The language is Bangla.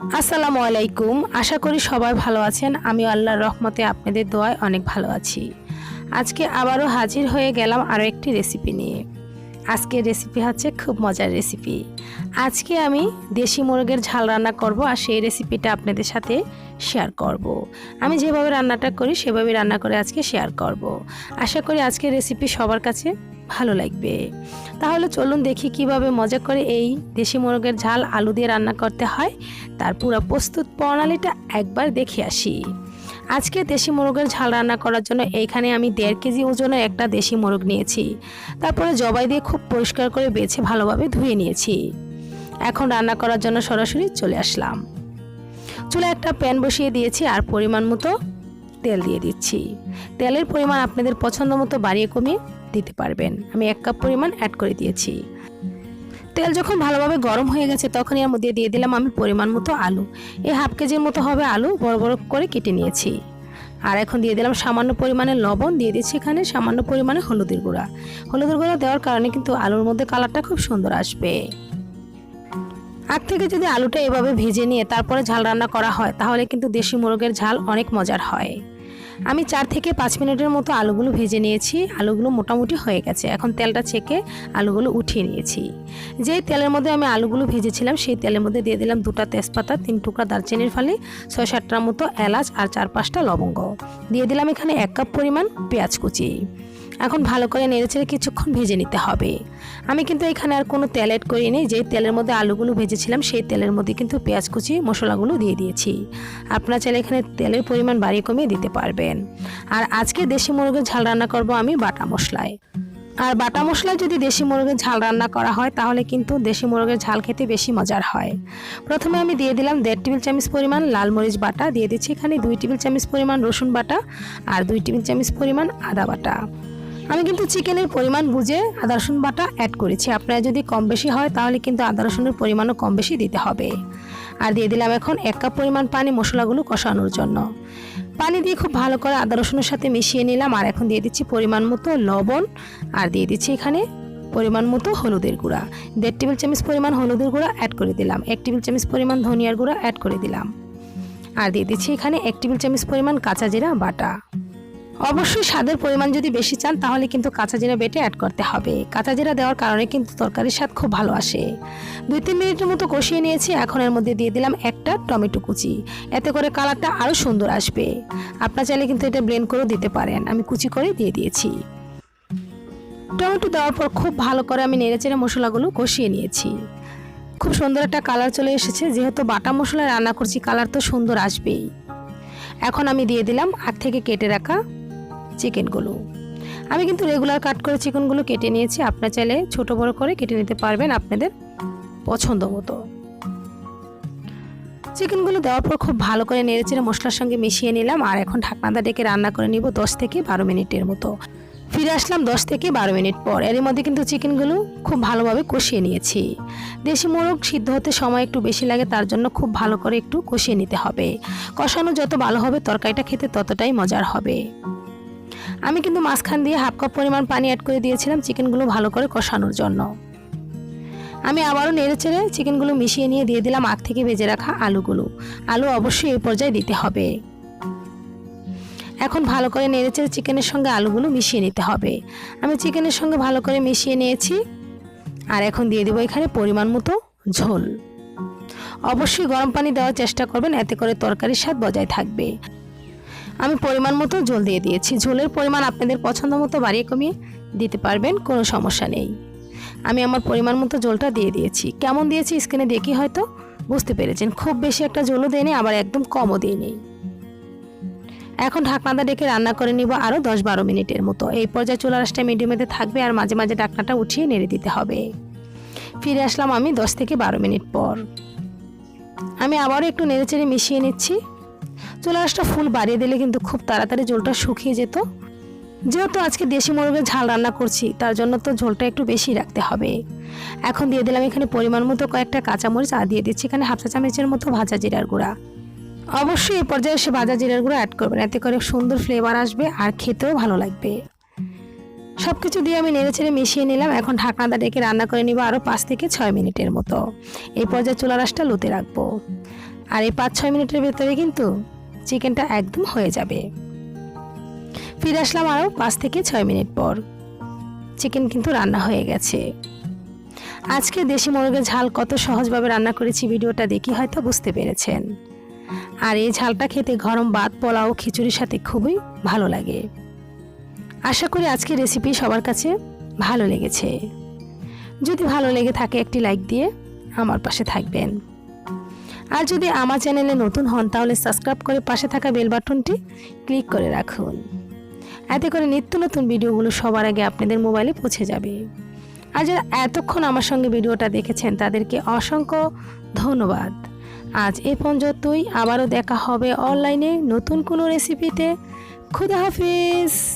আসসালামু আলাইকুম। আশা করি সবাই ভালো আছেন। আমি আল্লাহর রহমতে আপনাদের দোয়ায় অনেক ভালো আছি। আজকে আবারও হাজির হয়ে গেলাম আরও একটি রেসিপি নিয়ে। আজকের রেসিপি হচ্ছে খুব মজার রেসিপি আজকে আমি দেশি মুরগের ঝাল রান্না করব আর সেই রেসিপিটা আপনাদের সাথে শেয়ার করব। আমি যেভাবে রান্নাটা করি, সেভাবে রান্না করে আজকে শেয়ার করব। আশা করি আজকের রেসিপি সবার কাছে ভালো লাগবে তাহলে চলুন দেখি কীভাবে মজা করে এই দেশি মুরগের ঝাল আলু দিয়ে রান্না করতে হয় তার পুরো প্রস্তুত প্রণালীটা একবার দেখে আসি আজকে দেশি মোরগের ঝাল রান্না করার জন্য এইখানে আমি দেড় কেজি ওজনের একটা দেশি মোরগ নিয়েছি। তারপরে জবাই দিয়ে খুব পরিষ্কার করে বেছে ভালোভাবে ধুয়ে নিয়েছি। এখন রান্না করার জন্য সরাসরি চলে আসলাম। চুলে একটা প্যান বসিয়ে দিয়েছি আর পরিমাণ মতো তেল দিয়ে দিচ্ছি। তেলের পরিমাণ আপনাদের পছন্দ মতো বাড়িয়ে কমিয়ে দিতে পারবেন। আমি এক কাপ পরিমাণ অ্যাড করে দিয়েছি। তেল যখন ভালোভাবে গরম হয়ে গেছে, তখনই এর মধ্যে দিয়ে দিলাম আমি পরিমাণ মতো আলু। এই হাফ কেজির মতো হবে আলু, বড় বড় করে কেটে নিয়েছি। আর এখন দিয়ে দিলাম সামান্য পরিমাণে লবণ, দিয়ে দিচ্ছি এখানে সামান্য পরিমাণে হলুদের গুঁড়া। হলুদের গুঁড়া দেওয়ার কারণে কিন্তু আলুর মধ্যে কালারটা খুব সুন্দর আসবে। আগ থেকে যদি আলুটা এভাবে ভেজে নিয়ে তারপরে ঝাল রান্না করা হয়, তাহলে কিন্তু দেশি মুরগের ঝাল অনেক মজার হয়। আমি চার থেকে পাঁচ মিনিটের মতো আলুগুলো ভেজে নিয়েছি। আলুগুলো মোটামুটি হয়ে গেছে। এখন তেলটা ছেঁকে আলুগুলো উঠিয়ে নিয়েছি। যেই তেলের মধ্যে আমি আলুগুলো ভেজেছিলাম, সেই তেলের মধ্যে দিয়ে দিলাম দুটা তেজপাতা, তিন টুকরা দারচিনির ফালি, ছয় সাতটার মতো এলাচ আর চার পাঁচটা লবঙ্গ। দিয়ে দিলাম এখানে এক কাপ পরিমাণ পেঁয়াজ কুচি। এখন ভালো করে নেড়েচেড়ে কিছুক্ষণ ভেজে নিতে হবে। আমি কিন্তু এখানে আর কোনো তেল অ্যাড করিনি, যে তেলের মধ্যে আলুগুলো ভেজেছিলাম সেই তেলের মধ্যে কিন্তু পেঁয়াজ কুচি, মশলাগুলো দিয়ে দিয়েছি। আপনারা চাইলে এখানে তেলের পরিমাণ বাড়িয়ে কমিয়ে দিতে পারবেন। আর আজকে দেশি মুরগের ঝাল রান্না করব আমি বাটা মশলায়। আর বাটা মশলায় যদি দেশি মুরগের ঝাল রান্না করা হয়, তাহলে কিন্তু দেশি মুরগের ঝাল খেতে বেশি মজার হয়। প্রথমে আমি দিয়ে দিলাম দেড় টেবিল চামচ পরিমাণ লাল মরিচ বাটা, দিয়ে দিচ্ছি এখানে দুই টেবিল চামচ পরিমাণ রসুন বাটা আর দুই টেবিল চামচ পরিমাণ আদা বাটা। আমি কিন্তু চিকেনের পরিমাণ বুঝে আদা রসুন বাটা অ্যাড করেছি। আপনার যদি কম বেশি হয়, তাহলে কিন্তু আদা রসুনের পরিমাণও কম বেশি দিতে হবে। আর দিয়ে দিলাম এখন এক কাপ পরিমাণ পানি মশলাগুলো কষানোর জন্য। পানি দিয়ে খুব ভালো করে আদা রসুনের সাথে মিশিয়ে নিলাম। আর এখন দিয়ে দিচ্ছি পরিমাণ মতো লবণ। আর দিয়ে দিচ্ছি এখানে পরিমাণ মতো হলুদের গুঁড়া। দেড় টেবিল চামচ পরিমাণ হলুদের গুঁড়া অ্যাড করে দিলাম। এক টেবিল চামচ পরিমাণ ধনিয়ার গুঁড়া অ্যাড করে দিলাম। আর দিয়ে দিচ্ছি এখানে এক টেবিল চামচ পরিমাণ কাঁচা জিরা বাটা। অবশ্যই স্বাদের পরিমাণ যদি বেশি চান, তাহলে কিন্তু কাঁচা জিরা বেটে অ্যাড করতে হবে। কাঁচা জিরা দেওয়ার কারণে কিন্তু তরকারির স্বাদ খুব ভালো আসে। দুই তিন মিনিটের মতো কষিয়ে নিয়েছি, এখন এর মধ্যে দিয়ে দিলাম একটা টমেটো কুচি। এতে করে কালারটা আরও সুন্দর আসবে। আপনার চাইলে কিন্তু এটা ব্লেন্ড করেও দিতে পারেন। আমি কুচি করে দিয়ে দিয়েছি। টমেটো দেওয়ার পর খুব ভালো করে আমি নেড়েচেড়ে মশলাগুলো কষিয়ে নিয়েছি। খুব সুন্দর একটা কালার চলে এসেছে। যেহেতু বাটা মশলা রান্না করছি, কালার তো সুন্দর আসবেই। এখন আমি দিয়ে দিলাম আগ থেকে কেটে রাখা চিকেনগুলো। আমি কিন্তু রেগুলার কাট করে চিকেনগুলো কেটে নিয়েছি। আপনার চাইলে ছোট বড় করে কেটে নিতে পারবেন আপনাদের পছন্দ মতো। চিকেনগুলো দেওয়ার পর খুব ভালো করে নেড়েচেড়ে মশলার সঙ্গে মিশিয়ে নিলাম। আর এখন ঢাকনাটা ডেকে রান্না করে নিব দশ থেকে বারো মিনিটের মতো। ফিরে আসলাম দশ থেকে বারো মিনিট পর। এর মধ্যে কিন্তু চিকেনগুলো খুব ভালোভাবে কষিয়ে নিয়েছি। দেশি মোরগ সিদ্ধ হতে সময় একটু বেশি লাগে, তার জন্য খুব ভালো করে একটু কষিয়ে নিতে হবে। কষানো যত ভালো হবে, তরকারিটা খেতে ততটাই মজার হবে। আমি কিন্তু মাঝখান দিয়ে হাফ কাপ পরিমাণ পানি অ্যাড করে দিয়েছিলাম চিকেনগুলো ভালো করে কষানোর জন্য। আমি আবারও নেড়ে চেড়ে চিকেনগুলো মিশিয়ে নিয়ে দিয়ে দিলাম আগ থেকে ভেজে রাখা আলুগুলো। আলু অবশ্যই এই পর্যায়ে দিতে হবে। এখন ভালো করে নেড়ে চেড়ে চিকেনের সঙ্গে আলুগুলো মিশিয়ে নিতে হবে। আমি চিকেনের সঙ্গে ভালো করে মিশিয়ে নিয়েছি। আর এখন দিয়ে দেবো এখানে পরিমাণ মতো ঝোল। অবশ্যই গরম পানি দেওয়ার চেষ্টা করবেন, এতে করে তরকারির স্বাদ বজায় থাকবে। আমি পরিমাণ মতো ঝোল দিয়ে দিয়েছি। ঝোলের পরিমাণ আপনাদের পছন্দ মতো বাড়িয়ে কমিয়ে দিতে পারবেন, কোনো সমস্যা নেই। আমি আমার পরিমাণ মতো ঝোলটা দিয়ে দিয়েছি। কেমন দিয়েছি স্ক্রিনে দেখি হয়তো বুঝতে পেরেছেন। খুব বেশি একটা ঝোলও দিইনি, আবার একদম কমও দিইনি। এখন ঢাকনাটা ডেকে রান্না করে নিব আরও দশ বারো মিনিটের মতো। এই পর্যায়ে চুলা রাসটা মিডিয়ামেতে থাকবে আর মাঝে মাঝে ঢাকনাটা উঠিয়ে নেড়ে দিতে হবে। ফিরে আসলাম আমি দশ থেকে বারো মিনিট পর। আমি আবারও একটু নেড়েচেড়ে মিশিয়ে নিচ্ছি। চুলা রাসটা ফুল বাড়িয়ে দিলে কিন্তু খুব তাড়াতাড়ি ঝোলটা শুকিয়ে যেত। যেহেতু আজকে দেশি মুরগের ঝাল রান্না করছি, তার জন্য তো ঝোলটা একটু বেশি রাখতে হবে। এখন দিয়ে দিলাম এখানে পরিমাণ মতো কয়েকটা কাঁচামরিচ, আর দিয়ে দিচ্ছি এখানে হাফ চা চামচের মতো ভাজা জিরার গুঁড়া। অবশ্যই এই পর্যায়ে সে ভাজা জিরার গুঁড়ো অ্যাড করবেন, এতে করে সুন্দর ফ্লেভার আসবে আর খেতেও ভালো লাগবে। সব কিছু দিয়ে আমি নেড়েচেড়ে মিশিয়ে নিলাম, এখন ঢাকনাটা ডেকে রান্না করে নিব আরও পাঁচ থেকে ছয় মিনিটের মতো। এই পর্যায়ে চুলা রাসটা লুতে রাখব। আর এই পাঁচ ছয় মিনিটের ভেতরে কিন্তু চিকেনটা একদম হয়ে যাবে। ফিরে আসলাম আরও পাঁচ থেকে ছয় মিনিট পর। চিকেন কিন্তু রান্না হয়ে গেছে। আজকে দেশি মোরগের ঝাল কত সহজভাবে রান্না করেছি ভিডিওটা দেখি হয়তো বুঝতে পেরেছেন। আর এই ঝালটা খেতে গরম ভাত, পোলাও, খিচুড়ির সাথে খুবই ভালো লাগে। আশা করি আজকের রেসিপি সবার কাছে ভালো লেগেছে। যদি ভালো লেগে থাকে একটি লাইক দিয়ে আমার পাশে থাকবেন। আর যদি আমার চ্যানেলে নতুন হন, তাহলে সাবস্ক্রাইব করে পাশে থাকা বেল বাটনটি ক্লিক করে রাখুন। এতে করে নিত্য নতুন ভিডিওগুলো সবার আগে আপনাদের মোবাইলে পৌঁছে যাবে। আর যারা এতক্ষণ আমার সঙ্গে ভিডিওটা দেখেছেন, তাদেরকে অসংখ্য ধন্যবাদ। আজ এ পর্যন্তই। আবারও দেখা হবে অনলাইনে নতুন কোনো রেসিপিতে। খুদা হাফিজ!